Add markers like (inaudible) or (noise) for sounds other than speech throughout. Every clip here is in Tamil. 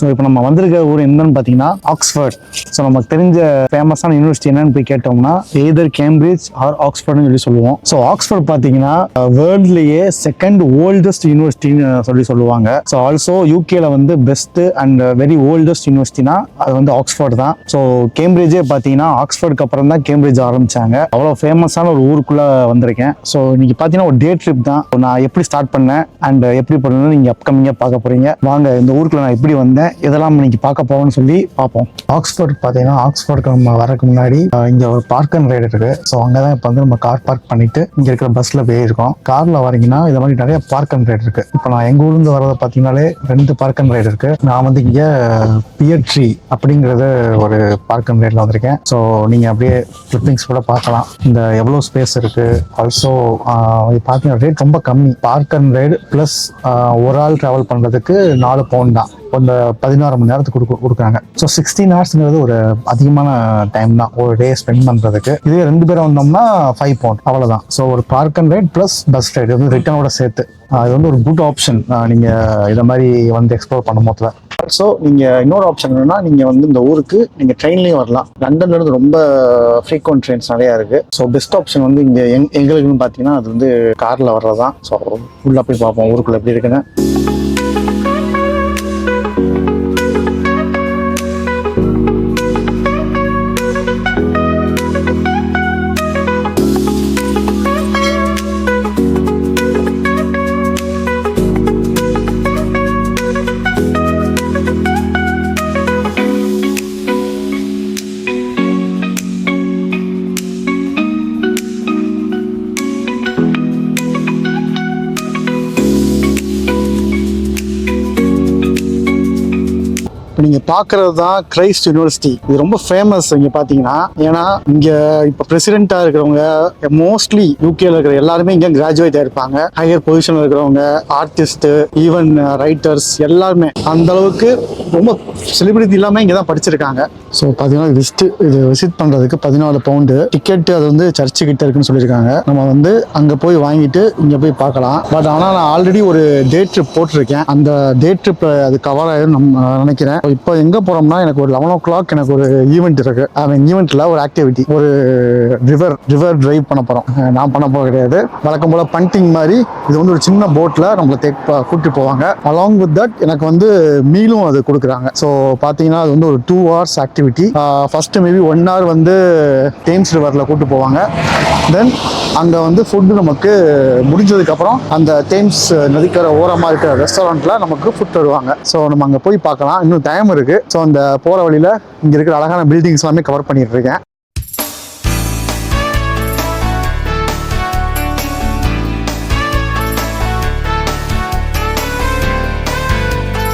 ஸோ இப்போ நம்ம வந்திருக்க ஊர் என்னன்னு பார்த்தீங்கன்னா ஆக்ஸ்ஃபோர்ட் ஸோ நமக்கு தெரிஞ்ச ஃபேமஸான யூனிவர்சிட்டி என்னன்னு போய் கேட்டோம்னா ஏதர் கேம்பிரிட்ஜ் ஆர் ஆக்ஸ்ஃபர்ட்னு சொல்லி சொல்லுவோம். ஸோ ஆக்ஸ்ஃபோர்ட் பார்த்தீங்கன்னா வேர்ல்ட்லேயே செகண்ட் ஓல்டஸ்ட் யூனிவர்சிட்டின்னு சொல்லி சொல்லுவாங்க. ஸோ ஆல்சோ யூகேல வந்து பெஸ்ட் அண்ட் வெரி ஓல்டஸ்ட் யூனிவர்சிட்டினா அது வந்து ஆக்ஸ்ஃபோர்ட் தான். ஸோ கேம்பிரிட்ஜே பார்த்தீங்கன்னா ஆக்ஸ்ஃபர்டுக்கு அப்புறம் தான் கேம்பிரிட்ஜ் ஆரம்பிச்சாங்க. அவ்வளோ ஃபேமஸான ஒரு ஊருக்குள்ளே வந்திருக்கேன். ஸோ இன்னைக்கு பார்த்தீங்கன்னா ஒரு டே ட்ரிப் தான். நான் எப்படி ஸ்டார்ட் பண்ணேன் அண்ட் எப்படி பண்ணணும்னு நீங்கள் அப்கமிங்காக பார்க்க போறீங்க. வாங்க இந்த ஊருக்குள்ள நான் எப்படி வந்தேன் இதெல்லாம் இன்னைக்கு பார்க்க போகணும்னு சொல்லி பார்ப்போம். ஆக்ஸ்ஃபோர்ட் பார்த்தீங்கன்னா ஆக்ஸ்ஃபோர்டுக்கு நம்ம வரக்கு முன்னாடி இங்கே ஒரு பார்க் அண்ட் ரைடு இருக்கு. ஸோ அங்கே தான் இப்போ வந்து நம்ம கார் பார்க் பண்ணிட்டு இங்கே இருக்கிற பஸ்ல போயிருக்கோம் காரில் கார்ல வரீங்கன்னா இதை மாதிரி நிறைய பார்க் அண்ட் ரைடு இருக்கு. இப்போ நான் எங்கள் ஊர்ல வரதை பார்த்தீங்கன்னாலே ரெண்டு பார்க் அண்ட் ரைடு இருக்கு. நான் வந்து இங்கே பியர் ட்ரீ அப்படிங்கிறது ஒரு பார்க் அண்ட் ரைடில் வந்திருக்கேன். ஸோ நீங்கள் அப்படியே ஃபிளிப்பிங்ஸ் கூட பார்க்கலாம். இந்த எவ்வளோ ஸ்பேஸ் இருக்கு. ஆல்சோ பார்த்தீங்கன்னா ரேட் ரொம்ப கம்மி. பார்க் அண்ட் ரைடு ப்ளஸ் ஒரு ஆள் ட்ராவல் பண்ணுறதுக்கு நாலு பவுண்ட் தான். அந்த பதினாறு மணி நேரத்துக்கு கொடுக்க கொடுக்குறாங்க. ஸோ சிக்ஸ்டீன் ஹவர்ஸ்ங்கிறது ஒரு அதிகமான டைம் தான். ஒரு டே ஸ்பெண்ட் பண்ணுறதுக்கு இதே ரெண்டு பேரும் வந்தோம்னா ஃபைவ் பவுண்ட் அவ்வளோதான் ஸோ ஒரு park and ride plus bus ride வந்து ரிட்டர்னோட சேர்த்து. அது வந்து ஒரு குட் ஆப்ஷன் நீங்கள் இதை மாதிரி வந்து எக்ஸ்ப்ளோர் பண்ணும் போதுல ஸோ நீங்கள் இன்னொரு ஆப்ஷன் என்னன்னா நீங்கள் வந்து இந்த ஊருக்கு நீங்கள் ட்ரெயின்லேயும் வரலாம். லண்டன்லேருந்து ரொம்ப ஃப்ரீக்வெண்ட் ட்ரெயின்ஸ் நிறையா இருக்குது ஸோ பெஸ்ட் ஆப்ஷன் வந்து இங்கே எங் எங்களுக்குன்னு பார்த்தீங்கன்னா அது வந்து காரில் வர்றது தான் ஸோ உள்ளே போய் பார்ப்போம் ஊருக்குள்ள எப்படி இருக்குன்னு. இப்போ நீங்கள் பார்க்குறது தான் கிரைஸ்ட் யூனிவர்சிட்டி இது ரொம்ப ஃபேமஸ் இங்கே பார்த்தீங்கன்னா. ஏன்னா இங்கே இப்போ பிரசிடெண்ட்டாக இருக்கிறவங்க மோஸ்ட்லி யூகேல இருக்கிற எல்லாருமே இங்கே கிராஜுவேட் ஆயிருப்பாங்க. ஹையர் பொசிஷனில் இருக்கிறவங்க ஆர்டிஸ்ட்டு ஈவன் ரைட்டர்ஸ் எல்லாருமே. அந்த அளவுக்கு ரொம்ப செலிபிரிட்டி இல்லாமல் இங்கே தான் படிச்சிருக்காங்க. ஸோ பார்த்தீங்கன்னா விசிட் இது விசிட் பண்ணுறதுக்கு பதினாலு பவுண்டு டிக்கெட்டு அது வந்து சர்ச்சு கிட்ட இருக்குன்னு சொல்லியிருக்காங்க. நம்ம வந்து அங்கே போய் வாங்கிட்டு இங்கே போய் பார்க்கலாம். பட் ஆனால் நான் ஆல்ரெடி ஒரு டே ட்ரிப் போட்டிருக்கேன். அந்த டே ட்ரிப் அது கவர் ஆயிரும் நம்ம நினைக்கிறேன். இப்போ எங்கே போகிறோம்னா எனக்கு ஒரு லெவன் ஓ கிளாக் எனக்கு ஒரு ஈவெண்ட் இருக்கு. ஐ ஈவெண்ட்டில் ஒரு ஆக்டிவிட்டி ஒரு ரிவர் ரிவர் டிரைவ் பண்ண போகிறோம் நான் பண்ண போக கிடையாது. வழக்கம் போல் பண்டிங் மாதிரி இது வந்து ஒரு சின்ன போட்டில் நம்மளை தேக் கூட்டிட்டு போவாங்க. அலாங் வித் தட் எனக்கு வந்து மீலும் அது கொடுக்குறாங்க. ஸோ பார்த்தீங்கன்னா அது வந்து ஒரு two hours activity first maybe one hour வந்து தேம்ஸ் ரிவரில் கூப்பிட்டு போவாங்க. தென் அங்கே வந்து ஃபுட்டு நமக்கு முடிஞ்சதுக்கப்புறம் அந்த தேம்ஸ் நதிக்கரை ஓரமாக இருக்கிற ரெஸ்டாரண்ட்டில் நமக்கு ஃபுட் தருவாங்க. ஸோ நம்ம அங்கே போய் பார்க்கலாம். இன்னும் டைம் இருக்குது ஸோ அந்த போகிற வழியில் இங்கே இருக்கிற அழகான பில்டிங்ஸ் எல்லாமே கவர் பண்ணிட்டு இருக்கேன்.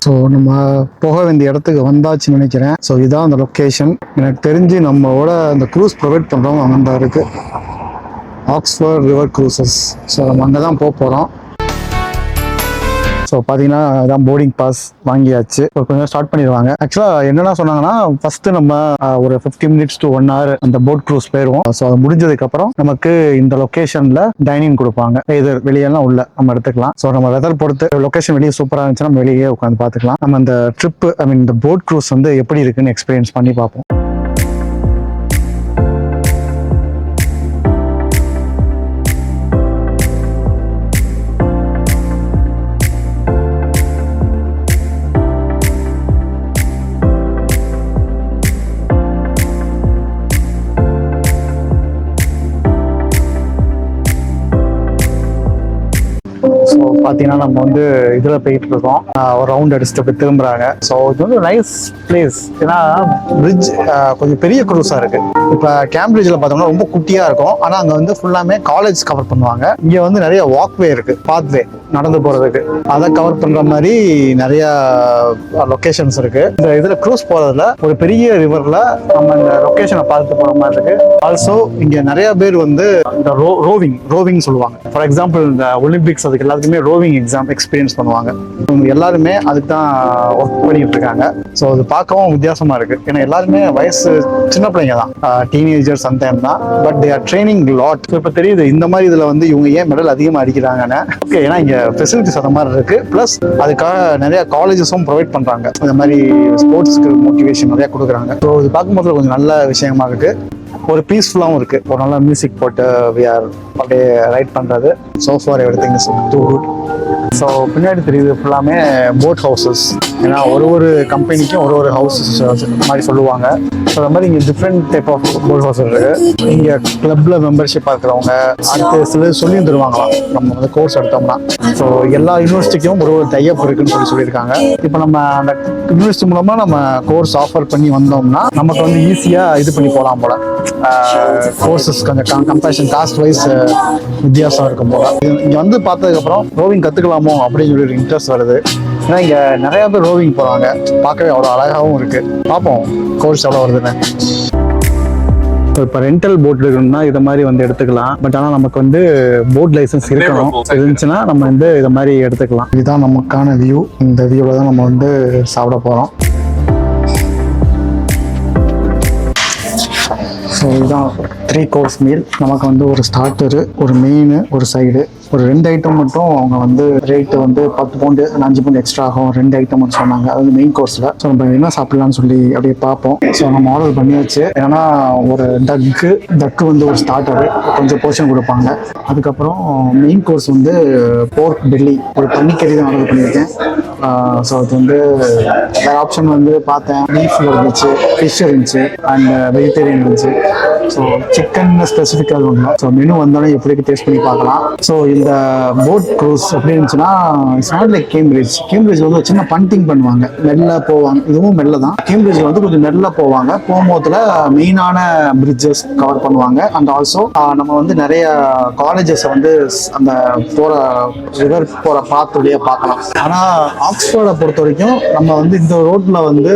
ஸோ நம்ம போக வேண்டிய இடத்துக்கு வந்தாச்சுன்னு நினைக்கிறேன். ஸோ இதான் அந்த லொக்கேஷன் எனக்கு தெரிஞ்சு நம்மளோட அந்த க்ரூஸ் ப்ரொவைட் பண்ணுறவங்க அங்கே தான் இருக்கு. ஆக்ஸ்ஃபோர்ட் ரிவர் க்ரூசஸ் ஸோ நம்ம அங்கே தான் போக போகிறோம் ஸோ பார்த்தீங்கன்னா அதான் போர்டிங் பாஸ் வாங்கியாச்சு. இப்போ கொஞ்சம் ஸ்டார்ட் பண்ணிடுவாங்க. ஆக்சுவலாக என்னென்ன சொன்னாங்கன்னா ஃபர்ஸ்ட் நம்ம ஒரு fifty minutes to one hour அந்த போட் க்ரூஸ் போயிடுவோம் ஸோ அது முடிஞ்சதுக்கப்புறம் நமக்கு இந்த லொக்கேஷனில் டைனிங் கொடுப்பாங்க. இது வெளியெல்லாம் உள்ள நம்ம எடுத்துக்கலாம். ஸோ நம்ம வெதர் பொறுத்து லொக்கேஷன் வெளியே சூப்பராக இருந்துச்சுன்னா நம்ம வெளியே உட்காந்து பார்த்துக்கலாம். நம்ம அந்த ட்ரிப் ஐ மீன் இந்த போட் க்ரூஸ் வந்து எப்படி இருக்குன்னு எக்ஸ்பீரியன்ஸ் பண்ணி பார்ப்போம். பார்த்தீங்கன்னா நம்ம வந்து இதில் போயிட்டு இருக்கோம் ஒரு ரவுண்ட் அடிச்சுட்டு போய் திரும்புறாங்க. ஸோ இது வந்து நைஸ் பிளேஸ் ஏன்னா பிரிட்ஜ் கொஞ்சம் பெரிய க்ரூஸாக இருக்குது இப்போ கேம்பிரிட்ஜில் பார்த்தோம்னா ரொம்ப குட்டியாக இருக்கும். ஆனால் அங்கே வந்து ஃபுல்லாமே காலேஜ் கவர் பண்ணுவாங்க. இங்கே வந்து நிறைய வாக்வே இருக்குது பாத்வே நடந்து போகிறதுக்கு அதை கவர் பண்ணுற மாதிரி நிறைய லொக்கேஷன்ஸ் இருக்குது இந்த இதில் க்ரூஸ் போகிறதுல ஒரு பெரிய ரிவரில் நம்ம இந்த லொக்கேஷனை பார்த்து போகிற மாதிரி இருக்குது ஆல்சோ இங்கே நிறைய பேர் வந்து இந்த ரோ ரோவிங் ரோவிங் சொல்லுவாங்க. ஃபார் எக்ஸாம்பிள் இந்த ஒலிம்பிக்ஸ் அதுக்கு எல்லாத்துக்குமே ரோவிங் எக்ஸாம் எக்ஸ்பீரியன்ஸ் பண்ணுவாங்க. இவங்க எல்லாருமே அதுக்கு தான் ஒர்க் பண்ணிட்டு இருக்காங்க. ஸோ அது பார்க்கவும் வித்தியாசமாக இருக்குது ஏன்னா எல்லாருமே வயசு சின்ன பிள்ளைங்க தான். டீனேஜர்ஸ் அந்த டைம் தான் but they are training lot இப்போ தெரியுது இந்த மாதிரி இதில் வந்து இவங்க ஏன் மெடல் அதிகமாக அடிக்கிறாங்கன்னு. ஓகே ஏன்னா இங்கே ஃபெசிலிட்டிஸ் அந்த மாதிரி இருக்கு. ப்ளஸ் அதுக்காக நிறைய காலேஜஸும் ப்ரொவைட் பண்ணுறாங்க இந்த மாதிரி ஸ்போர்ட்ஸ்க்கு மோட்டிவேஷன் நிறையா கொடுக்குறாங்க. ஸோ இது பார்க்கும்போது கொஞ்சம் நல்ல விஷயமா இருக்கு. ஒரு பீஸ்ஃபுல்லாகவும் இருக்கு. ஒரு நல்ல மியூசிக் போட்டு வி ஆர் அப்படியே ரைட் பண்ணுறது so far everything is too good so பின்னாடி தெரியுது ஃபுல்லாமே போட் ஹவுசஸ் ஏன்னா ஒரு ஒரு கம்பெனிக்கும் ஒரு ஒரு ஹவுஸ் மாதிரி சொல்லுவாங்க. ஸோ அந்த மாதிரி இங்கே different type of boat house இருக்கு. இங்கே கிளப்ல மெம்பர்ஷிப் இருக்கிறவங்க அடுத்து சிலர் சொல்லி தருவாங்களாம். நம்ம வந்து கோர்ஸ் எடுத்தோம்னா. ஸோ எல்லா யூனிவர்சிட்டிக்கும் ஒரு ஒரு டைப் இருக்குன்னு சொல்லி சொல்லியிருக்காங்க. இப்போ நம்ம அந்த யூனிவர்சிட்டி மூலமாக நம்ம கோர்ஸ் ஆஃபர் பண்ணி வந்தோம்னா நமக்கு வந்து ஈஸியாக இது பண்ணி போகலாம் போல. கோர்சஸ் கொஞ்சம் கம்பேரிசன் காஸ்ட் வைஸ் வித்தியாசம் இருக்கும் போல. இங்கே வந்து பார்த்ததுக்கப்புறம் ரோவிங் கற்றுக்கலாமோ அப்படின்னு சொல்லி ஒரு இன்ட்ரெஸ்ட் வருது. ஏன்னா இங்க நிறைய பேர் ரோவிங் போறாங்க. பார்க்கவே அவ்வளோ அழகாகவும் இருக்கு. பார்ப்போம். கோர்ஸ் எவ்வளோ வருதுன்னு. இப்போ ரெண்டல் போட் இருக்கணும்னா இதை மாதிரி வந்து எடுத்துக்கலாம். பட் ஆனால் நமக்கு வந்து போட் லைசன்ஸ் இருக்கணும். இருந்துச்சுன்னா நம்ம வந்து இதை மாதிரி எடுத்துக்கலாம். இதுதான் நமக்கான வியூ இந்த வியூவில் தான் நம்ம வந்து சாப்பிட போகிறோம் ஸோ இதுதான் த்ரீ கோர்ஸ் மீல் நமக்கு வந்து ஒரு ஸ்டார்டரு ஒரு மெயின் ஒரு சைடு ஒரு ரெண்டு ஐட்டம் மட்டும் அவங்க வந்து ரேட்டு வந்து பத்து பவுண்டு அஞ்சு பவுண்டு எக்ஸ்ட்ரா ஆகும். ரெண்டு ஐட்டம் மட்டும் சொன்னாங்க. அது வந்து மெயின் கோர்ஸில் ஸோ நம்ம என்ன சாப்பிடலாம்னு சொல்லி அப்படியே பார்ப்போம். ஸோ நம்ம ஆர்டர் பண்ணியாச்சு. ஏன்னா ஒரு டக்கு டக்கு வந்து ஒரு ஸ்டார்டர் கொஞ்சம் போர்ஷன் கொடுப்பாங்க. அதுக்கப்புறம் மெயின் கோர்ஸ் வந்து போர்க் பெல்லி ஒரு பன்னிக்கறி தான் ஆர்டர் பண்ணியிருக்கேன். ஸோ அது வந்து வேறு ஆப்ஷன் வந்து பார்த்தேன். பீஃப் இருந்துச்சு ஃபிஷ் இருந்துச்சு அண்ட் வெஜிடேரியன் இருந்துச்சு. ஸோ சிக்கன் ஸ்பெசிஃபிக்காக ஒன்று ஸோ மெனு வந்தோடனே எப்படி டேஸ்ட் பண்ணி பார்க்கலாம். ஸோ இந்த போட் க்ரூஸ் எப்படி இருந்துச்சுன்னா it's not like Cambridge Cambridge வந்து சின்ன பண்டிங் பண்ணுவாங்க. மெல்ல போவாங்க. இதுவும் மெல்ல தான். கேம்பிரிட்ஜ் வந்து கொஞ்சம் மெல்ல போவாங்க. போகும்போதுல மெயினான பிரிட்ஜஸ் கவர் பண்ணுவாங்க. அண்ட் ஆல்சோ நம்ம வந்து நிறைய காலேஜஸ் வந்து அந்த போகிற ரிவர் போகிற பாத் வழியா பார்க்கலாம். ஆனால் ஆக்ஸ்ஃபோர்டை பொறுத்த வரைக்கும் நம்ம வந்து இந்த ரோட்ல வந்து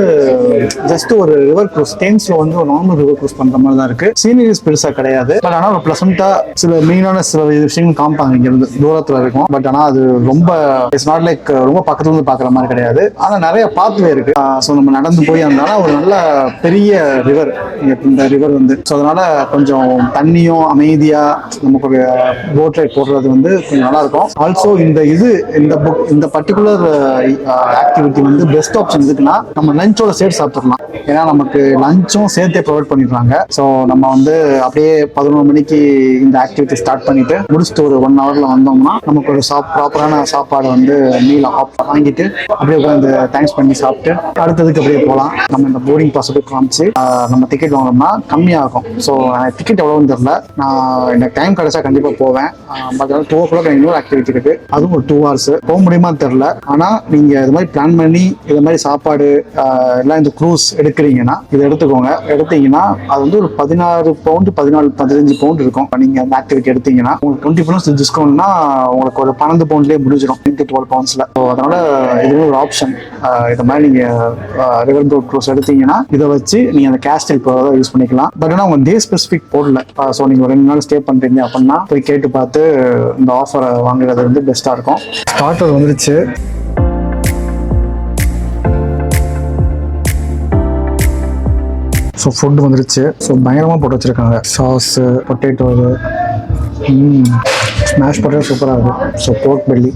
ஜஸ்ட் ஒரு ரிவர் க்ரூஸ் டென்ஸ்ல வந்து ஒரு நார்மல் ரிவர் க்ரூஸ் பண்ற மாதிரி தான் இருக்கு. சீனரிஸ் பெருசா கிடையாது. பட் ஆனா ஒரு பிளசண்டா சில மெயினான சில விஷயங்கள் காமிப்பாங்க இங்க இருந்து தூரத்துல இருக்கும். பட் ஆனா அது ரொம்ப இட்ஸ் நாட் லைக் ரொம்ப பக்கத்துல இருந்து பாக்குற மாதிரி கிடையாது. ஆனா நிறைய பாத்வே இருக்கு. ஸோ நம்ம நடந்து போய் இருந்தாலும் ஒரு நல்ல பெரிய ரிவர் இந்த ரிவர் வந்து. ஸோ அதனால கொஞ்சம் தண்ணியும் அமைதியா நமக்கு ஒரு போட் ரைட் போடுறது வந்து கொஞ்சம் நல்லா இருக்கும். ஆல்சோ இந்த இது இந்த புக் இந்த பர்டிகுலர் ஆக்டிவிட்டி வந்து பெஸ்ட் ஆப்ஷன் எதுக்குன்னா நம்ம லஞ்சோட சேர்த்து சாப்பிட்டுக்கலாம் ஏன்னா நமக்கு லஞ்சும் சேர்த்தே ப்ரொவைட் பண்ணிடுறாங்க. ஸோ நம்ம வந்து அப்படியே பதினொரு மணிக்கு இந்த ஆக்டிவிட்டி ஸ்டார்ட் பண்ணிட்டு முடிச்சுட்டு ஒரு ஒன் ஹவர்ல வந்தோம்னா நமக்கு ஒரு சாப் ப்ராப்பரான சாப்பாடு வந்து மீல் வாங்கிட்டு அப்படியே உட்காந்து தேங்க்ஸ் பண்ணி சாப்பிட்டு அடுத்ததுக்கு அப்படியே போகலாம். நம்ம இந்த போர்டிங் பாஸ் போய் காமிச்சு நம்ம டிக்கெட் வாங்கினோம்னா கம்மியாகும். ஸோ டிக்கெட் எவ்வளோன்னு தெரில நான் எனக்கு டைம் கிடைச்சா கண்டிப்பாக போவேன். பட் டூ ஓ கிளாக் இன்னொரு ஆக்டிவிட்டி இருக்குது அதுவும் ஒரு டூ ஹவர்ஸ் போக முடியுமான்னு தெரில ஆனால் நீங்கள் இது மாதிரி பிளான் பண்ணி இது மாதிரி சாப்பாடு எல்லாம் இந்த க்ரூஸ் எடுக்கிறீங்கன்னா இதை எடுத்துக்கோங்க. எடுத்தீங்கன்னா அது வந்து ஒரு பதினாறு பவுண்டு பதினாலு பதினஞ்சு பவுண்ட் இருக்கும். நீங்கள் நீங்க அந்த ஆக்டிவிட்டி எடுத்தீங்கன்னா உங்களுக்கு டுவெண்ட்டி பர்சன்ட் டிஸ்கவுண்ட்னா உங்களுக்கு ஒரு பன்னெண்டு பவுண்ட்லேயே முடிஞ்சிடும் டென் டு டுவெல் பவுண்ட்ஸில் ஸோ அதனால் இது ஒரு ஆப்ஷன் இது மாதிரி நீங்கள் ரிவர் போட் க்ரூஸ் எடுத்தீங்கன்னா இதை வச்சு நீங்கள் அந்த கேஸ்ட் கேஸ்டில் யூஸ் பண்ணிக்கலாம். பட் ஆனால் உங்கள் டே ஸ்பெசிஃபிக் போடல. ஸோ நீங்கள் ரெண்டு நாள் ஸ்டே பண்ணுறீங்க அப்படின்னா போய் கேட்டு பார்த்து இந்த ஆஃபரை வாங்குறது வந்து பெஸ்ட்டாக இருக்கும். ஸ்டார்டர் வந்துருச்சு. ஸோ ஃபுட் வந்துருச்சு. ஸோ பயங்கரமாக போட்டு வச்சுருக்காங்க. சாஸு பொட்டேட்டோவு ஸ்மாஷ் பொட்டேட்டோ சூப்பராக இருக்குது ஸோ போர்க் பெல்லி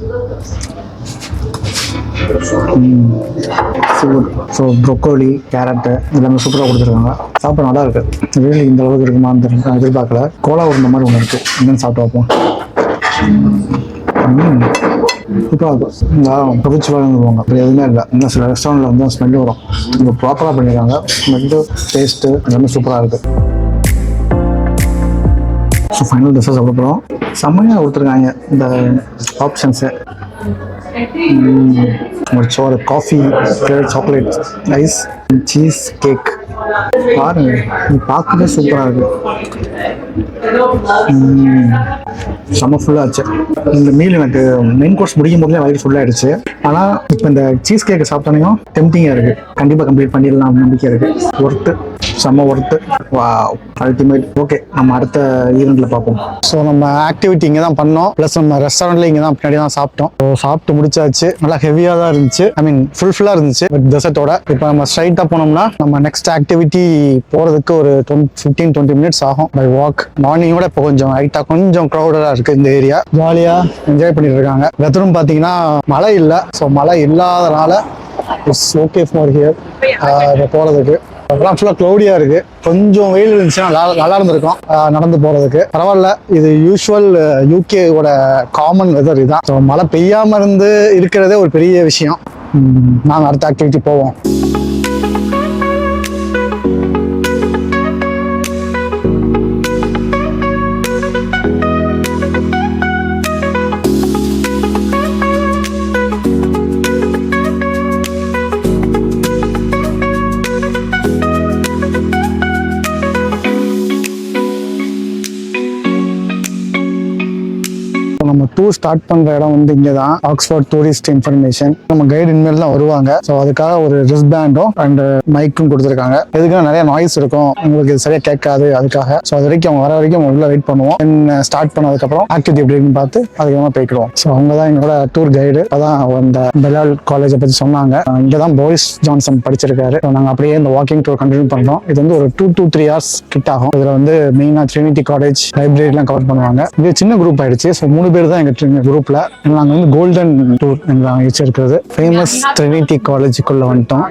ஸோ ப்ரொக்கோலி கேரட்டு எல்லாமே சூப்பராக கொடுத்துருக்காங்க. சாப்பிட நல்லா இருக்கு. ரியலி இந்த அளவுக்கு இருக்குமான்னு தெரியும் நான் எதிர்பார்க்கல. கோலா உருந்த மாதிரி ஒன்று இருக்குது என்னென்னு சாப்பிட்டு பார்ப்போம். சூப்பராக இருக்கும் இந்த பொதிச்சு வழங்குவாங்க அப்படி எதுவுமே இல்லை. இன்னும் சில ரெஸ்டாரண்ட்டில் வந்து ஸ்மெல் வரும். இங்கே ப்ராப்பராக பண்ணியிருக்காங்க ஸ்மெல்லு டேஸ்ட்டு எல்லாமே சூப்பராக இருக்குது ஸோ ஃபைனல் டிஷ்ஷாக சாப்பிட போகிறோம் செம்மையாக கொடுத்துருக்காங்க இந்த ஆப்ஷன்ஸு ஒரு சோறு coffee chocolate ice cheese cake பாருங்க பார்க்கவே சூப்பராக இருக்கு. செம்ம செம்ம ஃபுல்லாச்சு இந்த மீல் எனக்கு மெயின் கோர்ஸ் முடியும் போதே வயிறு ஃபுல்லாகிடுச்சு ஆனால் இப்போ இந்த சீஸ் கேக்கை சாப்பிட்டோனையும் டெம்டிங்காக இருக்குது கண்டிப்பாக கம்ப்ளீட் பண்ணிடலாம் நம்பிக்கை இருக்குது ஒர்த்து செம்ம ஒர்த்து வா அல்டிமேட் ஓகே நம்ம அடுத்த ஈவெண்ட்ல பார்ப்போம். ஸோ நம்ம ஆக்டிவிட்டி இங்கே தான் பண்ணோம். ப்ளஸ் நம்ம ரெஸ்டாரண்ட்ல இங்கே தான் பின்னாடி தான் சாப்பிட்டோம். ஸோ சாப்பிட்டு முடிச்சாச்சு. நல்லா ஹெவியாக தான் இருந்துச்சு. ஐ மீன் ஃபுல்ஃபில்லாக இருந்துச்சு. பட் டெசர்ட்டோட இப்போ நம்ம ஸ்ட்ரைட்டாக போனோம்னா நம்ம நெக்ஸ்ட் ஆக்டிவிட்டி போகிறதுக்கு ஒரு ஃபிஃப்டீன் டுவெண்ட்டி மினிட்ஸ் ஆகும். பை வாக் மார்னிங்கோட இப்போ கொஞ்சம் ஹைட்டாக கொஞ்சம் க்ரௌடடாக இருக்குது இந்த ஏரியா ஜாலியாக என்ஜாய் பண்ணிட்டு இருக்காங்க. வெதரும் பார்த்தீங்கன்னா மழை இல்லை. ஸோ மழை இல்லாதனால இட்ஸ் ஓகே ஃபார் ஹியர் போகிறதுக்கு அதெல்லாம் ஃபுல்லாக க்ளௌடியாக இருக்கு. கொஞ்சம் வெயில் இருந்துச்சுன்னா நல்லா நல்லா இருந்திருக்கும். நடந்து போகிறதுக்கு பரவாயில்ல. இது யூஸ்வல் யூகேவோட காமன் வெதர் இதுதான். ஸோ மழை பெய்யாமல் இருந்து இருக்கிறதே ஒரு பெரிய விஷயம். நாங்கள் அடுத்த ஆக்டிவிட்டி போவோம். நம்ம டூர் ஸ்டார்ட் பண்ற இடம் வந்து இங்கே தான் ஆக்ஸ்ஃபோர்ட் டூரிஸ்ட் இன்ஃபர்மேஷன் நம்ம கைடு இனிமேல் தான் வருவாங்க. ஸோ அதுக்காக ஒரு ரிஸ்ட் பேண்டும் அண்ட் மைக்கும் கொடுத்துருக்காங்க. எதுக்குன்னா நிறைய நாய்ஸ் இருக்கும். உங்களுக்கு இது சரியா கேட்காது அதுக்காக. ஸோ அது வரைக்கும் அவங்க வர வரைக்கும் உள்ள வெயிட் பண்ணுவோம். ஸ்டார்ட் uh, பண்ணதுக்கப்புறம் ஆக்டிவிட்டி எப்படின்னு பார்த்து அதுக்கப்புறமா போய்க்கிடுவோம். ஸோ அவங்க தான் எங்களோட டூர் கைடு அதான் அந்த பெலால் காலேஜை பற்றி சொன்னாங்க. இங்கே தான் போரிஸ் ஜான்சன் படிச்சிருக்காரு. நாங்கள் அப்படியே இந்த வாக்கிங் டூர் கண்டினியூ பண்ணுறோம் இது வந்து ஒரு டூ டூ த்ரீ ஹவர்ஸ் கிட்ட ஆகும். இதில் வந்து மெயினாக ட்ரினிட்டி காலேஜ் லைப்ரரிலாம் கவர் பண்ணுவாங்க. இது சின்ன குரூப் ஆயிடுச்சு. ஸோ மூணு பேர் தான் எங்கள் குரூப்பில் நாங்கள் வந்து கோல்டன் டூர் நாங்கள் வச்சிருக்கிறது. ஃபேமஸ் ட்ரினிட்டி காலேஜுக்குள்ளே வந்துட்டோம்.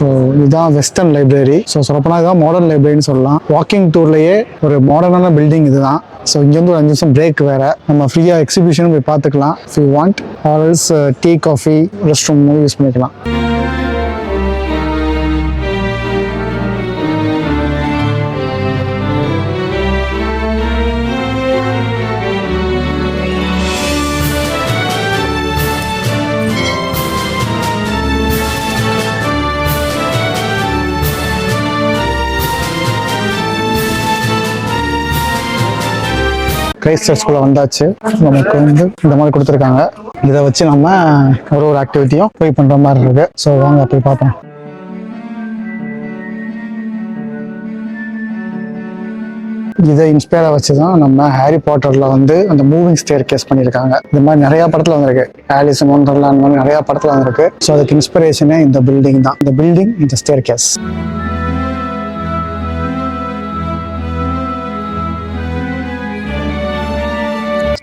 ஸோ இதுதான் வெஸ்டர்ன் லைப்ரரி ஸோ சொல்லப்போனால் இதுதான் மாடர்ன் லைப்ரரின்னு சொல்லலாம். வாக்கிங் டூர்லேயே ஒரு மாடர்னான பில்டிங் இதுதான். ஸோ இங்கேருந்து ஒரு அஞ்சு நிமிஷம் பிரேக் வேற. நம்ம ஃப்ரீயாக எக்ஸிபிஷனும் போய் பார்த்துக்கலாம். If you want also tea coffee rest room use பண்ணிக்கலாம் கிரைஸ்ட் சர்ச்குள்ளே வந்தாச்சு. நமக்கு வந்து இந்த மாதிரி கொடுத்துருக்காங்க. இதை வச்சு நம்ம ஒரு ஒரு ஆக்டிவிட்டியும் போய் பண்ணுற மாதிரி இருக்கு. ஸோ வாங்க போய் பார்ப்போம். இதை இன்ஸ்பயராக வச்சு தான் நம்ம ஹாரி பாட்டரில் வந்து அந்த மூவிங் ஸ்டேர் கேஸ் பண்ணியிருக்காங்க. இந்த மாதிரி நிறையா படத்தில் வந்திருக்கு. ஆலிசன் ஒன்றர்லாம் அந்த மாதிரி நிறையா படத்தில் வந்திருக்கு. ஸோ அதுக்கு இன்ஸ்பிரேஷனே இந்த பில்டிங் தான். இந்த பில்டிங் இந்த ஸ்டேர் கேஸ்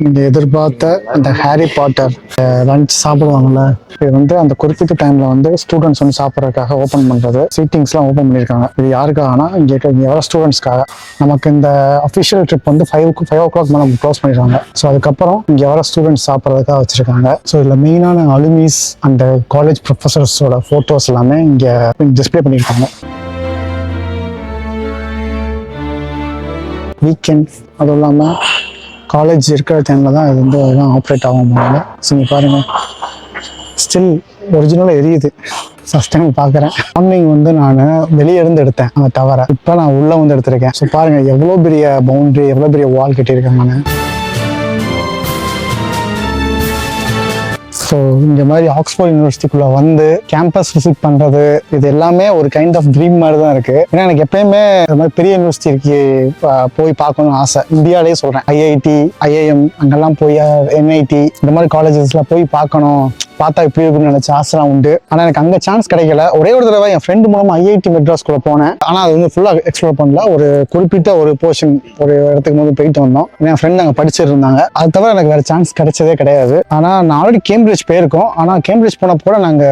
நீங்க எதிர்பார்த்த அந்த ஹாரி பாட்டர் லஞ்ச் சாப்பிடுவாங்கல்ல இது வந்து அந்த குறிப்பிட்ட டைம்ல வந்து ஸ்டூடெண்ட்ஸ் வந்து சாப்பிட்றதுக்காக ஓப்பன் பண்றது. சீட்டிங்ஸ்லாம் ஓப்பன் பண்ணியிருக்காங்க. இது யாருக்காகனா இங்க இருக்க இங்கே வர ஸ்டூடெண்ட்ஸ்க்காக நமக்கு இந்த அஃபிஷியல் ட்ரிப் வந்து ஃபைவ் ஃபைவ் ஓ கிளாக் மேலே க்ளோஸ் பண்ணிடுவாங்க ஸோ அதுக்கப்புறம் இங்க வர ஸ்டூடெண்ட்ஸ் சாப்பிட்றதுக்காக வச்சிருக்காங்க. ஸோ இதில் மெயினான அலுமிஸ் அந்த காலேஜ் ப்ரொஃபஸர்ஸோட ஃபோட்டோஸ் எல்லாமே இங்க டிஸ்ப்ளே பண்ணியிருக்காங்க. வீக்கெண்ட் அதுவும் இல்லாமல் காலேஜ் இருக்கிற டைமில் தான் இது வந்து அதுதான் ஆப்ரேட் ஆகும் போனாங்க ஸோ நீங்கள் பாருங்கள் ஸ்டில் ஒரிஜினலாக எரியுது. ஃபஸ்ட் டைம் பார்க்குறேன். மார்னிங் வந்து நான் வெளியே இருந்து எடுத்தேன் அந்த டவரை இப்போ நான் உள்ளே வந்து எடுத்திருக்கேன். ஸோ பாருங்கள் எவ்வளோ பெரிய பவுண்ட்ரி எவ்வளோ பெரிய வால் கட்டியிருக்காங்கன்னு. ஸோ இந்த மாதிரி ஆக்ஸ்போர்ட் யூனிவர்சிட்டிக்குள்ள வந்து கேம்பஸ் விசிட் பண்றது இது எல்லாமே ஒரு கைண்ட் ஆஃப் ட்ரீம் மாதிரி தான் இருக்கு. ஏன்னா எனக்கு எப்பயுமே இந்த மாதிரி பெரிய யூனிவர்சிட்டிக்கு போய் பார்க்கணும்னு ஆசை. இந்தியாவிலேயே சொல்றேன். ஐஐடி ஐஐஎம் அங்கெல்லாம் போய் என்ஐடி இந்த மாதிரி காலேஜஸ்ல போய் பார்க்கணும். பார்த்தா இப்படி இருக்கும்னு நினைச்ச ஆசைலாம் உண்டு. ஆனா எனக்கு அங்க சான்ஸ் கிடைக்கல. ஒரே ஒரு தடவை என் ஃப்ரெண்டு மூலமா ஐஐடி மெட்ராஸ்குள்ள போனேன். ஆனா அது வந்து ஃபுல்லா எக்ஸ்ப்ளோர் பண்ணல. ஒரு குறிப்பிட்ட ஒரு போர்ஷன் ஒரு இடத்துக்கு போது போயிட்டு வந்தோம். என் ஃப்ரெண்ட் அங்க படிச்சுட்டு இருந்தாங்க. அது தவிர எனக்கு வேற சான்ஸ் கிடைச்சதே கிடையாது. ஆனா நான் ஆல்ரெடி கேம்பிரிட்ஜ் போயிருக்கோம். ஆனா கேம்பிரிட்ஜ் போன கூட நாங்க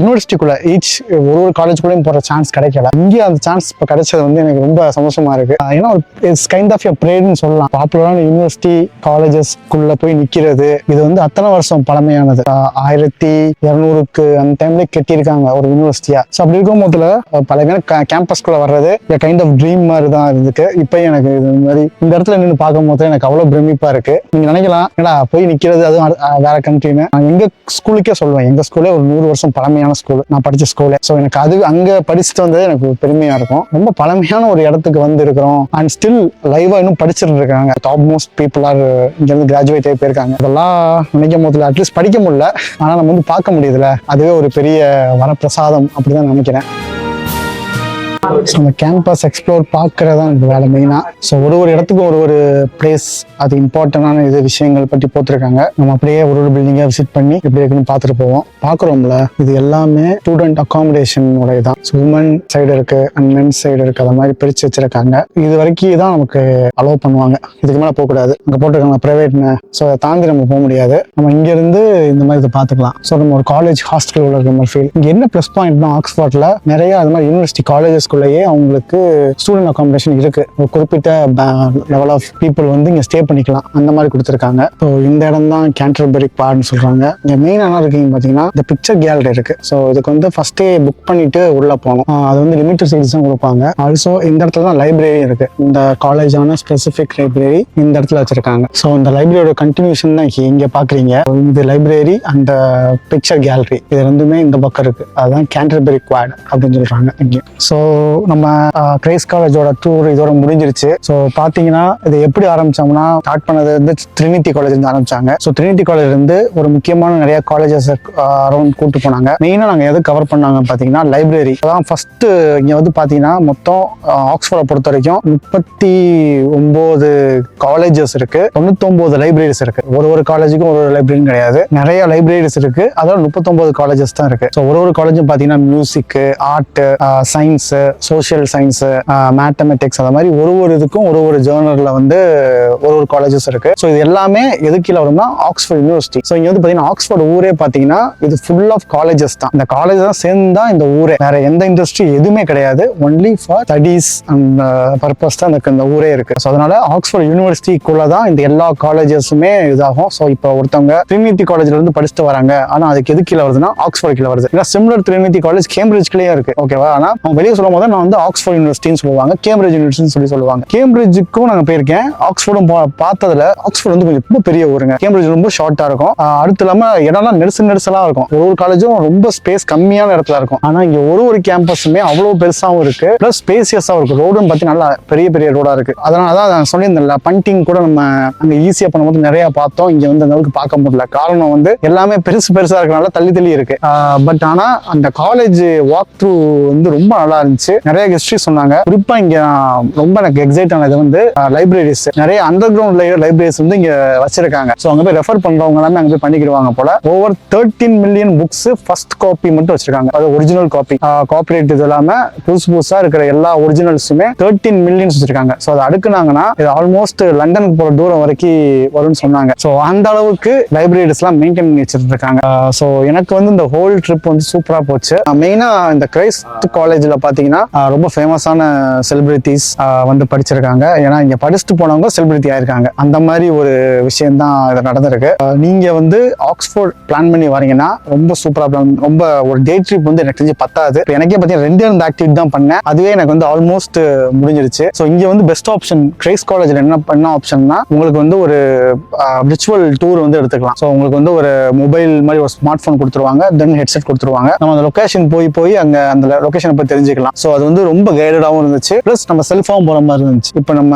யூனிவர்சிட்டிக்குள்ள ஈச் ஒரு ஒரு காலேஜ்குள்ளேயும் போற சான்ஸ் கிடைக்கல. இங்கே அந்த சான்ஸ் இப்போ கிடைச்சது வந்து எனக்கு ரொம்ப சந்தோஷமா இருக்கு. ஏன்னா ஏன்னா இட்ஸ் கைண்ட் ஆஃப் எ ப்ரேட்னு சொல்லலாம். பாப்புலரான யூனிவர்சிட்டி காலேஜஸ்க்குள்ள போய் நிக்கிறது இது வந்து அத்தனை வருஷம் பழமையானது. ஆயிரம் ஆயிரத்தி இரநூறுக்கு அந்த டைம்ல கட்டியிருக்காங்க ஒரு யூனிவர்சிட்டியா ஸோ அப்படி இருக்கும் போதுல ஆஹ் பல பேர் கேம்பஸ்குள்ள வர்றது கைண்ட் ஆஃப் ட்ரீம் மாதிரி தான் இருந்துக்கு இப்போ எனக்கு இது மாதிரி இந்த இடத்துல நின்று பார்க்கும் போது எனக்கு அவ்வளோ பிரமிப்பா இருக்கு. நீங்க நினைக்கலாம் ஏடா போய் நிக்கிறது அதுவும் வேற கண்ட்ரின்னு நான் எங்க ஸ்கூலுக்கே சொல்லுவேன். எங்க ஸ்கூலே ஒரு நூறு வருஷம் பழமையான ஸ்கூல் நான் படிச்ச ஸ்கூலே ஸோ எனக்கு அது அங்க படிச்சுட்டு வந்தது எனக்கு பெருமையா இருக்கும். ரொம்ப பழமையான ஒரு இடத்துக்கு வந்து இருக்கிறோம் அண்ட் ஸ்டில் லைவா இன்னும் படிச்சுட்டு இருக்காங்க. டாப் மோஸ்ட் பீப்புள் ஆர் இங்க இருந்து கிராஜுவேட் ஆகி போயிருக்காங்க. அதெல்லாம் நினைக்கும் போதுல அட்லீஸ்ட் படிக்க முடியல. ஆனால் நம்ம வந்து பார்க்க முடியுதுல அதுவே ஒரு பெரிய வரப்பிரசாதம் அப்படிதான் நினைக்கிறேன். ஸோ அந்த கேம்பஸ் எக்ஸ்ப்ளோர் பார்க்கறது தான் எனக்கு வேலை மெயினாக ஸோ ஒரு ஒரு இடத்துக்கும் ஒரு ஒரு பிளேஸ் அது இம்பார்ட்டண்டான இது விஷயங்கள் பற்றி போட்டிருக்காங்க. நம்ம அப்படியே ஒரு ஒரு பில்டிங்காக விசிட் பண்ணி இப்படி இருக்குன்னு பார்த்துட்டு போவோம். பார்க்குறோம்ல இது எல்லாமே ஸ்டூடெண்ட் அகாமடேஷன் உடைய தான் ஸோ உமன் சைடு இருக்கு அண்ட் மென் சைடு இருக்கு அதை மாதிரி பிரித்து வச்சிருக்காங்க. இது வரைக்கும் தான் நமக்கு அலோவ் பண்ணுவாங்க. இதுக்கு மேலே போகக்கூடாது. அங்கே போட்டிருக்காங்க ப்ரைவேட்னு ஸோ அதை தாண்டி நம்ம போக முடியாது. நம்ம இங்கேருந்து இந்த மாதிரி இதை பார்த்துக்கலாம். ஸோ நம்ம ஒரு காலேஜ் ஹாஸ்டல் உள்ள இருக்கிற மாதிரி ஃபீல் இங்கே என்ன ப்ளஸ் பாயிண்ட்னா ஆக்ஸ்ஃபோர்டில் நிறைய அது மாதிரி யூனிவர்சிட்டி காலேஜஸ்குள்ளேயே அவங்களுக்கு ஸ்டூடெண்ட் அகாமடேஷன் இருக்கு. ஒரு குறிப்பிட்ட லெவல் ஆஃப் பீப்புள் வந்து இங்கே ஸ்டே பண்ணிக்கலாம். அந்த மாதிரி கொடுத்துருக்காங்க. ஸோ இந்த இடம் தான் கேண்டர்பெரிக் பார்னு சொல்றாங்க. இங்கே மெயின் என்ன இருக்கீங்க பார்த்தீங்கன்னா இந்த பிக்சர் கேலரி இருக்கு. ஸோ இதுக்கு வந்து ஃபர்ஸ்டே புக் பண்ணிட்டு உள்ள போகணும். அது வந்து லிமிட்டட் சீட்ஸ் தான் கொடுப்பாங்க. ஆல்சோ இந்த இடத்துல தான் லைப்ரரி இருக்கு. இந்த காலேஜான ஸ்பெசிஃபிக் லைப்ரரி இந்த இடத்துல வச்சிருக்காங்க. ஸோ இந்த லைப்ரரியோட கண்டினியூஷன் தான் இங்கே பார்க்குறீங்க பாக்குறீங்க. இந்த லைப்ரரி அந்த பிக்சர் கேலரி இது ரெண்டுமே இந்த பக்கம் இருக்கு. அதுதான் கேண்டர்பெரி குவாட் அப்படின்னு சொல்றாங்க இங்கே. ஸோ நம்ம கிரேஸ் காலேஜோட டூர் இதோட முடிஞ்சிருச்சு. ஸோ பார்த்தீங்கன்னா இது எப்படி ஆரம்பிச்சோம்னா ஸ்டார்ட் பண்ணது வந்து ட்ரினிட்டி காலேஜ் இருந்து ஆரம்பிச்சாங்க. ஸோ ட்ரினிட்டி காலேஜ் இருந்து ஒரு முக்கியமான நிறைய காலேஜஸ் அரௌண்ட் கூட்டு போனாங்க. மெயினாக நாங்கள் எது கவர் பண்ணாங்க பார்த்தீங்கன்னா லைப்ரரி அதான் ஃபர்ஸ்ட் இங்கே வந்து பார்த்தீங்கன்னா மொத்தம் ஆக்ஸ்போர்டை பொறுத்த வரைக்கும் முப்பத்தி ஒம்பது காலேஜஸ் இருக்கு. தொண்ணூத்தொம்பது லைப்ரரிஸ் இருக்கு. ஒரு ஒரு காலேஜுக்கும் ஒரு ஒரு லைப்ரரியும் கிடையாது. நிறைய லைப்ரரிஸ் இருக்கு. அதோட முப்பத்தொம்பது காலேஜஸ் தான் இருக்கு. ஸோ ஒரு ஒரு காலேஜும் பார்த்தீங்கன்னா music art science social science mathematics அந்த மாதிரி ஒரு ஒரு இதுக்கும் ஒரு ஒரு ஜேர்னலில் வந்து ஒரு ஒரு காலேஜஸ் இருக்கு. ஸோ இது எல்லாமே எது கீழே வரும்னா ஆக்ஸ்ஃபோர்ட் யூனிவர்சிட்டி ஸோ இங்கே வந்து பார்த்தீங்கன்னா ஆக்ஸ்ஃபோர்ட் ஊரே பார்த்தீங்கன்னா இது ஃபுல் ஆஃப் காலேஜஸ் தான். இந்த காலேஜ் தான் சேர்ந்து தான் இந்த ஊரே. வேற எந்த இண்டஸ்ட்ரி எதுவுமே கிடையாது. Only for studies and purpose தான் இந்த- இந்த ஊரே இருக்குது ஸோ அதனால ஆக்ஸ்ஃபோர்ட் யூனிவர்சிட்டிக்குள்ளே தான் இந்த எல்லா காலேஜஸுமே இதாகும். ஸோ இப்போ ஒருத்தவங்க ட்ரினிட்டி காலேஜ்ல இருந்து படிச்சுட்டு வராங்க. ஆனால் அதுக்கு எது கீழே வருதுன்னா ஆக்ஸ்ஃபோர்ட் கீழே வருது. ஏன்னா சிம்லர் ட்ரினிட்டி காலேஜ் கேம்பிரிட்ஜ்லேயே இருக்கு. ஓகேவா ஆனால் அவங்க வெளியே சொல்லும் போது நான் வந்து ஆக்ஸ்ஃபோர்ட் யூனிவர்சிட்டின்னு சொல்லுவாங்க கேம்பிரிட்ஜ் யூனிவர்சிட்டின்னு சொல்லி சொல்லுவாங்க. கேம்பிரிட்ஜுக்கும் நாங்கள் போயிருக்கேன். ஆக்ஸ்ஃபோர்டும் பார்த்ததுல ஆக்ஸ்ஃபோர்ட் வந்து கொஞ்சம் ரொம்ப பெரிய ஊருங்க. கேம்பிரிட்ஜ் ரொம்ப ஷார்ட்டாக இருக்கும். அடுத்து இல்லாமல் இடம்லாம் நெரிசல் நெரிசலாக இருக்கும். ஒரு ஒரு காலேஜும் ரொம்ப ஸ்பேஸ் கம்மியான இடத்துல இருக்கும். ஆனால் இங்கே ஒரு ஒரு கேம்பஸுமே அவ்வளோ பெருசாகவும் இருக்கு. ப்ளஸ் ஸ்பேசியஸாக இருக்கு. ரோடும் பார்த்து நல்லா பெரிய பெரிய ரோடாக இருக்கு. அதனால தான் நான் சொல்லியிருந்தேன்ல பண்டிங் கூட நம்ம அங்கே ஈஸியாக பண்ணும்போது நிறைய பார்த்தோம். இங்கே வந்து அந்த அளவுக்கு பார்க்க முடியல. காரணம் வந்து எல்லாமே பெருசு பெருசாக இருக்கனால தள்ளி தள்ளி இருக்கு. பட் ஆனால் அந்த காலேஜ் வாக் த்ரூ வந்து ரொம்ப நல்லா இருந்துச்சு. நிறைய ஹிஸ்டரி சொன்னாங்க. குறிப்பா இங்க ரொம்ப எனக்கு எக்ஸைட் ஆனது வந்து லைப்ரரிஸ் நிறைய அண்டர் கிரவுண்ட் லைப்ரரிஸ் வந்து இங்க வச்சிருக்காங்க. ஸோ அங்க போய் ரெஃபர் பண்றவங்க எல்லாமே அங்க போய் பண்ணிக்கிடுவாங்க போல. Over thirteen million books first copy மட்டும் வச்சிருக்காங்க. அது ஒரிஜினல் காப்பி காப்பிரைட் இது இல்லாம புதுசு புதுசா இருக்கிற எல்லா ஒரிஜினல்ஸுமே தேர்ட்டீன் மில்லியன்ஸ் வச்சிருக்காங்க. ஸோ அதை அடுக்குனாங்கன்னா இது ஆல்மோஸ்ட் லண்டனுக்கு போற தூரம் வரைக்கும் வரும்னு சொன்னாங்க. ஸோ அந்த அளவுக்கு லைப்ரரிஸ் எல்லாம் மெயின்டைன் பண்ணி வச்சிட்டு இருக்காங்க ஸோ எனக்கு வந்து இந்த ஹோல் ட்ரிப் வந்து சூப்பரா போச்சு. மெயினா இந்த கிரைஸ்ட் காலேஜ்ல பாத்தீங்கன்னா ரொம்ப ஃபேமஸான செலிபிரிட்டிஸ் வந்து படிச்சிருக்காங்க. ஏன்னா இங்கே படிச்சுட்டு போனவங்க செலிபிரிட்டி ஆயிருக்காங்க. அந்த மாதிரி ஒரு விஷயம் தான் இது நடந்திருக்கு. நீங்கள் வந்து ஆக்ஸ்போர்ட் பிளான் பண்ணி வரீங்கன்னா ரொம்ப சூப்பராக பிளான் ரொம்ப ஒரு டே ட்ரிப் வந்து எனக்கு தெரிஞ்சு பத்தாது. எனக்கே பார்த்தீங்கன்னா ரெண்டே ரெண்டு ஆக்டிவிட்டி தான் பண்ணேன். அதுவே எனக்கு வந்து ஆல்மோஸ்ட் முடிஞ்சிருச்சு. ஸோ இங்கே வந்து பெஸ்ட் ஆப்ஷன் கிரேஸ் காலேஜில் என்ன பண்ண ஆப்ஷன்னா உங்களுக்கு வந்து ஒரு விர்ச்சுவல் டூர் வந்து எடுத்துக்கலாம். ஸோ உங்களுக்கு வந்து ஒரு மொபைல் மாதிரி ஒரு ஸ்மார்ட் ஃபோன் கொடுத்துருவாங்க தென் ஹெட்செட் கொடுத்துருவாங்க. நம்ம அந்த லொக்கேஷன் போய் போய் அங்கே அந்த லொக்கேஷனை போய் தெரிஞ்சுக்கலாம். ஸோ அது வந்து ரொம்ப கைடடாகவும் இருந்துச்சு. ப்ளஸ் நம்ம செல்ஃபாகவும் போகிற மாதிரி இருந்துச்சு. இப்போ நம்ம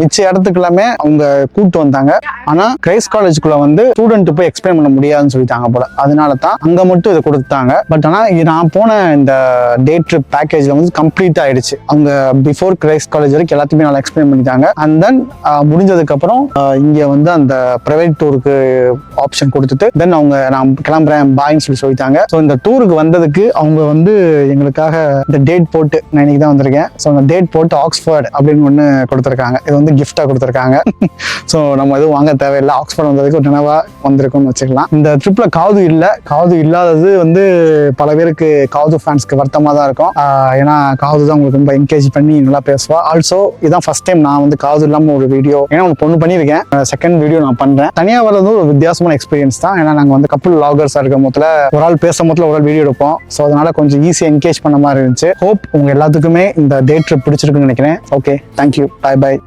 மிச்ச இடத்துக்கு எல்லாமே அவங்க கூப்பிட்டு வந்தாங்க. ஆனால் கிரைஸ் காலேஜுக்குள்ள வந்து ஸ்டூடெண்ட் போய் எக்ஸ்பிளைன் பண்ண முடியாதுன்னு சொல்லிட்டாங்க போல. அதனால தான் அங்கே மட்டும் இதை கொடுத்தாங்க. பட் ஆனால் நான் போன இந்த டே ட்ரிப் பேக்கேஜில் வந்து கம்ப்ளீட் ஆயிடுச்சு. அவங்க பிஃபோர் கிரைஸ் காலேஜ் வரைக்கும் எல்லாத்தையுமே நல்லா எக்ஸ்பிளைன் பண்ணிட்டாங்க. அண்ட் தென் முடிஞ்சதுக்கப்புறம் இங்கே வந்து அந்த ப்ரைவேட் டூருக்கு ஆப்ஷன் கொடுத்துட்டு தென் அவங்க நான் கிளம்புறேன் பாய்ன்னு சொல்லி சொல்லிட்டாங்க. ஸோ இந்த டூருக்கு வந்ததுக்கு அவங்க வந்து எங்களுக்காக இந்த டேட் போட்டு நான் இன்னைக்கு தான் வந்திருக்கேன். ஸோ அந்த டேட் போட்டு ஆக்ஸ்ஃபோர்ட் அப்படின்னு ஒன்று கொடுத்துருக்காங்க. இது வந்து கிஃப்டாக கொடுத்துருக்காங்க. ஸோ (laughs) நம்ம எதுவும் வாங்க தேவையில்லை. ஆக்ஸ்ஃபோர்ட் வந்ததுக்கு ஒரு நினைவாக வந்திருக்கும்னு வச்சுக்கலாம். இந்த ட்ரிப்பில் காது இல்லை. காது இல்லாதது வந்து பல பேருக்கு காது ஃபேன்ஸ்க்கு வருத்தமாக தான் இருக்கும். ஏன்னா காது தான் உங்களுக்கு ரொம்ப என்கேஜ் பண்ணி நல்லா பேசுவா. ஆல்சோ இதான் ஃபர்ஸ்ட் டைம் நான் வந்து காது இல்லாமல் ஒரு வீடியோ ஏன்னா ஒன்று பொண்ணு பண்ணியிருக்கேன். செகண்ட் வீடியோ நான் பண்ணுறேன் தனியாக வர்றது ஒரு வித்தியாசமான எக்ஸ்பீரியன்ஸ் தான். ஏன்னா நாங்கள் வந்து கப்புள் லாகர்ஸாக இருக்கும் போதில் ஒரு ஆள் பேசும் போதில் ஒரு ஆள் வீடியோ எடுப்போம். ஸோ அதனால கொஞ்சம் ஈஸியாக என்கேஜ் பண்ண மாதிரி இருந்துச்சு. ஹோப் உங்க எல்லாத்துக்குமே இந்த டே ட்ரிப் பிடிச்சிருக்குன்னு நினைக்கிறேன். ஓகே தேங்க்யூ பாய் பாய்